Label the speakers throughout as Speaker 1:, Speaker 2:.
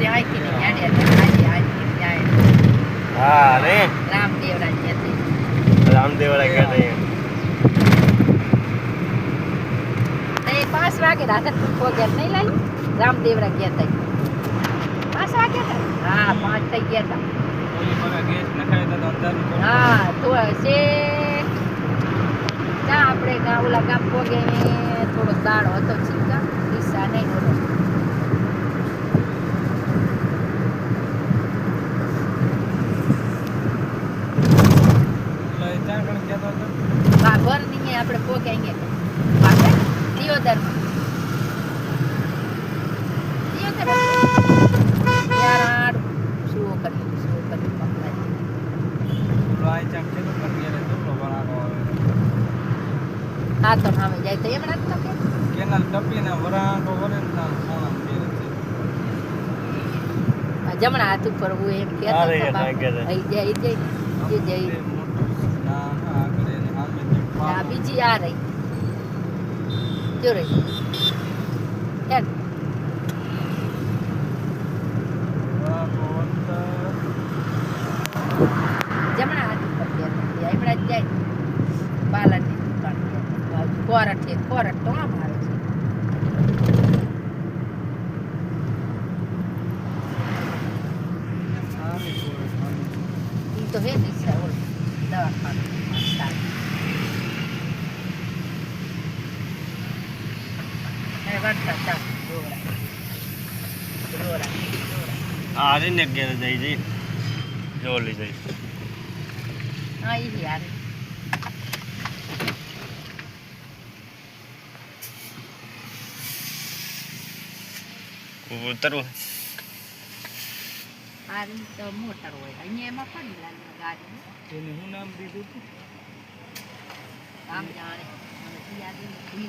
Speaker 1: છોકરી
Speaker 2: રામદેવરા
Speaker 1: કહેતી
Speaker 2: રામદેવરા પાંચ વાગે રાધનપુર વગર નહીં લાવી રામદેવરા કહેતા પાંચ વાગે હા પાંચ થઈ ગયા હતા હા તો ત્યાં આપણે ગામ ઓલા ગામ પોગે થોડો દાડો હતો છીકા ઈસા નહીં ઓલો
Speaker 3: હતો
Speaker 2: ને
Speaker 3: ઘેરે કેટલો વરાળો આવે.
Speaker 2: હા તો નામે જાય તો એમ નથી તો કે
Speaker 3: કેનાલ ટપીને વરાળો વરે ના ત્યાં સોનામાં ઘેરે છે.
Speaker 2: આ જમણા હાથ ઉપર હું એમ કહેતો હતો જાય જાય એ
Speaker 3: તે
Speaker 2: જાય
Speaker 3: મોટું ના, ના, આગળ એને સામેથી
Speaker 2: આ. બીજી આ રહી જો રહી. જમણા હાથ ગયા હમણાં જ જાય પાલનની દુકાન ગયા. કોરટ તો આમ આવે છે તો હે દિશા હોય દવાખાનું સારું. અને વળતા ચાલ ડોરા ડોરા ડોરા
Speaker 1: હા ને ઘેર જઈ જઈ જોલી જઈ
Speaker 2: હા એ યાર
Speaker 1: ઉતરવું
Speaker 2: રીત તો મોટર હોય અહીંયા એમાં પડી લાગે ગાડી
Speaker 3: એને હું નામ દીધું હતું?
Speaker 2: આમ જાણે મને યાદ નથી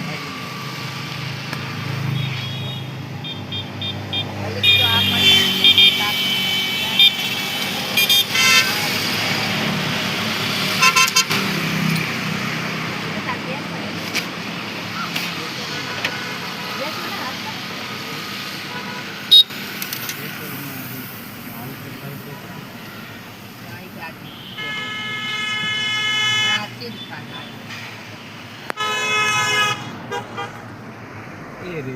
Speaker 2: 对
Speaker 3: 的，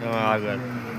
Speaker 3: 对吧？啊，
Speaker 1: 对。